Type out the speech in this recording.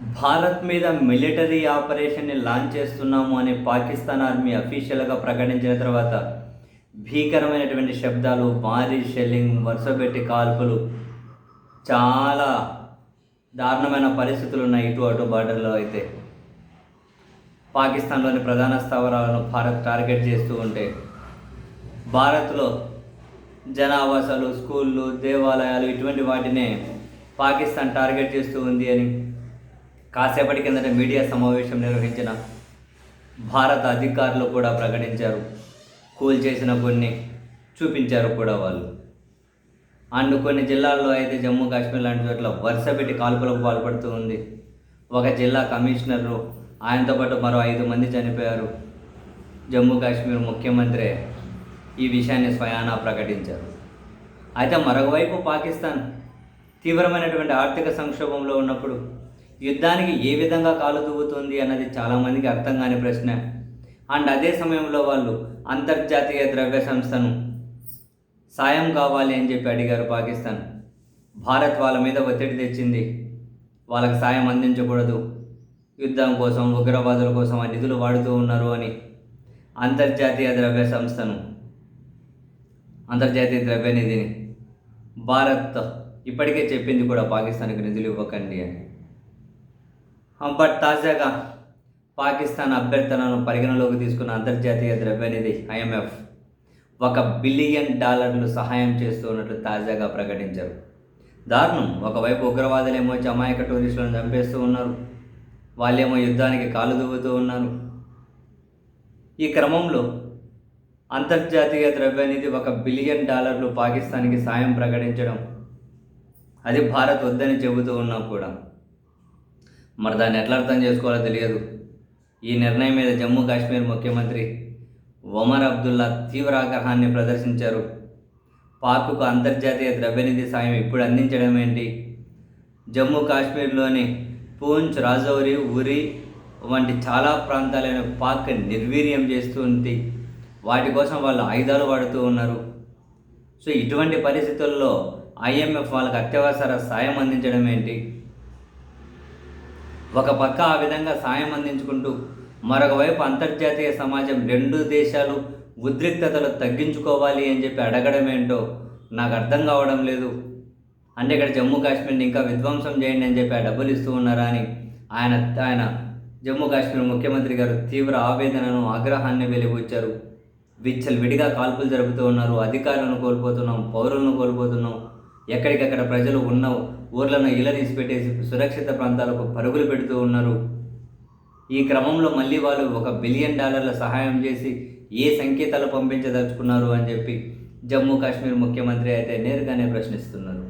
భారత్ మీద military ఆపరేషన్ని launch చేస్తున్నాము అని పాకిస్తాన్ ఆర్మీ అఫీషియల్గా ప్రకటించిన తర్వాత భీకరమైనటువంటి శబ్దాలు భారీ షెల్లింగ్ వరుసపెట్టి కాల్పులు చాలా దారుణమైన పరిస్థితులు ఉన్నాయి ఇటు అటు బార్డర్లో అయితే. పాకిస్తాన్లోని ప్రధాన స్థావరాలను భారత్ టార్గెట్ చేస్తూ ఉంటే భారత్లో జనావాసాలు స్కూళ్ళు దేవాలయాలు ఇటువంటి వాటినే పాకిస్తాన్ టార్గెట్ చేస్తూ ఉంది అని కాసేపటి కిందట మీడియా సమావేశం నిర్వహించిన భారత అధికారులు కూడా ప్రకటించారు. కూల్ చేసిన కొన్ని చూపించారు కూడా వాళ్ళు. అండ్ కొన్ని జిల్లాల్లో అయితే జమ్మూ కాశ్మీర్ లాంటి చోట్ల వరుస పెట్టి కాల్పులకు పాల్పడుతూ ఉంది. ఒక జిల్లా కమిషనరు ఆయనతో పాటు మరో ఐదు మంది చనిపోయారు. జమ్మూ కాశ్మీర్ ముఖ్యమంత్రి ఈ విషయాన్ని స్వయానా ప్రకటించారు. అయితే మరొకవైపు పాకిస్తాన్ తీవ్రమైనటువంటి ఆర్థిక సంక్షోభంలో ఉన్నప్పుడు యుద్ధానికి ఏ విధంగా కాలు దువ్వుతుంది అన్నది చాలామందికి అర్థం కాని ప్రశ్న. అండ్ అదే సమయంలో వాళ్ళు అంతర్జాతీయ ద్రవ్య సంస్థను సాయం కావాలి అని చెప్పి అడిగారు పాకిస్తాన్. భారత్ వాళ్ళ మీద ఒత్తిడి తెచ్చింది. వాళ్ళకి సాయం అందించకూడదు. యుద్ధం కోసం ఉగ్రవాదుల కోసం ఆ నిధులు వాడుతూ ఉన్నారు అని అంతర్జాతీయ ద్రవ్య సంస్థను అంతర్జాతీయ ద్రవ్య నిధిని. భారత్ ఇప్పటికే చెప్పింది కూడా పాకిస్తాన్కి నిధులు ఇవ్వకండి అని. బట్ తాజాగా పాకిస్తాన్ అభ్యర్థనను పరిగణలోకి తీసుకున్న అంతర్జాతీయ ద్రవ్యనిధి ఐఎంఎఫ్ ఒక బిలియన్ డాలర్లు సహాయం చేస్తూ ఉన్నట్లు తాజాగా ప్రకటించారు. దారుణం. ఒకవైపు ఉగ్రవాదులేమో ఏమో అమాయక టూరిస్టులను చంపేస్తూ ఉన్నారు. వాళ్ళేమో యుద్ధానికి కాలు దువ్వుతూ ఉన్నారు. ఈ క్రమంలో అంతర్జాతీయ ద్రవ్యనిధి ఒక బిలియన్ డాలర్లు పాకిస్తాన్కి సాయం ప్రకటించడం అది భారత్ వద్దని చెబుతూ ఉన్నా కూడా. మరి దాన్ని ఎట్లా అర్థం చేసుకోవాలో తెలియదు. ఈ నిర్ణయం మీద జమ్మూ కాశ్మీర్ ముఖ్యమంత్రి ఒమర్ అబ్దుల్లా తీవ్ర ఆగ్రహాన్ని ప్రదర్శించారు. పాక్కు అంతర్జాతీయ ద్రవ్యనిధి సాయం ఇప్పుడు అందించడం ఏంటి? జమ్మూ కాశ్మీర్లోని పూంచ్ రాజౌరి ఉరి వంటి చాలా ప్రాంతాలైన పాక్ నిర్వీర్యం చేస్తూ ఉంది. వాటి కోసం వాళ్ళు ఆయుధాలు వాడుతూ ఉన్నారు. సో ఇటువంటి పరిస్థితుల్లో ఐఎంఎఫ్ వాళ్ళకి అత్యవసర సాయం అందించడం ఏంటి? ఒక పక్క ఆ విధంగా సాయం అందించుకుంటూ మరొక వైపు అంతర్జాతీయ సమాజం రెండు దేశాలు ఉద్రిక్తతలు తగ్గించుకోవాలి అని చెప్పి అడగడం ఏంటో నాకు అర్థం కావడం లేదు. అంటే ఇక్కడ జమ్మూ కాశ్మీర్ని ఇంకా విధ్వంసం చేయండి అని చెప్పి ఆ డబ్బులు ఇస్తూ ఉన్నారా అని ఆయన ఆయన జమ్మూ కాశ్మీర్ ముఖ్యమంత్రి గారు తీవ్ర ఆవేదనను ఆగ్రహాన్ని వెలిబుచ్చారు. విచ్చలు విడిగా కాల్పులు జరుపుతూ ఉన్నారు. అధికారులను కోల్పోతున్నాం పౌరులను కోల్పోతున్నాం. ఎక్కడికక్కడ ప్రజలు ఉన్న ఊర్లను ఇళ్ళ తీసి పెట్టేసి సురక్షిత ప్రాంతాలకు పరుగులు పెడుతూ ఉన్నారు. ఈ క్రమంలో మళ్ళీ వాళ్ళు ఒక బిలియన్ డాలర్ల సహాయం చేసి ఏ సంకేతాలు పంపించదలుచుకున్నారు అని చెప్పి జమ్మూ కాశ్మీర్ ముఖ్యమంత్రి అయితే నేరుగానే ప్రశ్నిస్తున్నారు.